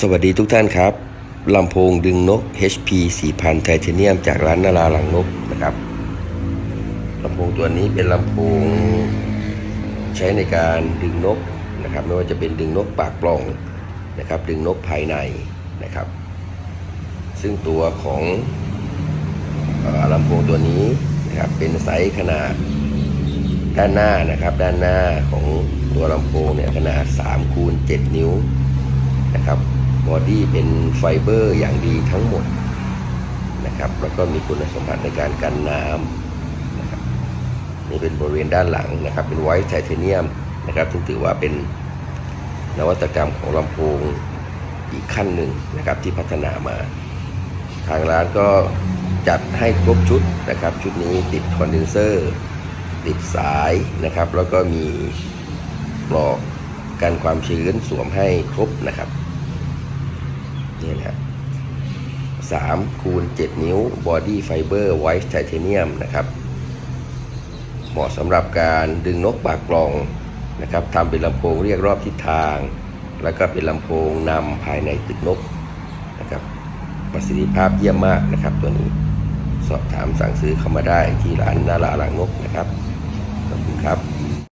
สวัสดีทุกท่านครับลำโพงดึงนก HP 4000 ไทเทเนียม จากร้านนาราหลังนกนะครับลำโพงตัวนี้เป็นลำโพงใช้ในการดึงนกนะครับไม่ว่าจะเป็นดึงนกปากปล่องนะครับ ดึงนกภายในนะครับ ซึ่งตัวของอลำโพงตัวนี้นะครับเป็นไซส์ขนาดด้านหน้านะครับ ด้านหน้าของตัวลำโพงเนี่ยขนาด3คูณ7นิ้วนะครับ บอดี้เป็นไฟเบอร์อย่างดีทั้งหมดนะครับ แล้วก็มีคุณสมบัติในการกันน้ำนะครับนี่เป็นบริเวณด้านหลังนะครับ เป็นไวท์ไทเทเนียมนะครับซึ่งถือว่าเป็นนวัตกรรมของลำโพงอีกขั้นหนึ่งนะครับที่พัฒนามา ทางร้านก็จัดให้ครบชุดนะครับ ชุดนี้ติดคอนเดนเซอร์ ติดสายนะครับ แล้วก็มีปลอกกันความชื้นสวมให้ครบนะครับ 3คูณ7 นิ้วบอดี้ไฟเบอร์ไวท์ไทเทเนียมนะครับ เหมาะสำหรับการดึงนกปากกล่องนะครับทำเป็นลำโพงเรียกรอบทิศทาง แล้วก็เป็นลำโพงนำภายในตึกนกนะครับประสิทธิภาพเยี่ยมมากนะครับตัวนี้สอบถามสั่งซื้อเข้ามาได้ที่ร้านนาราหลังนกนะครับขอบคุณครับ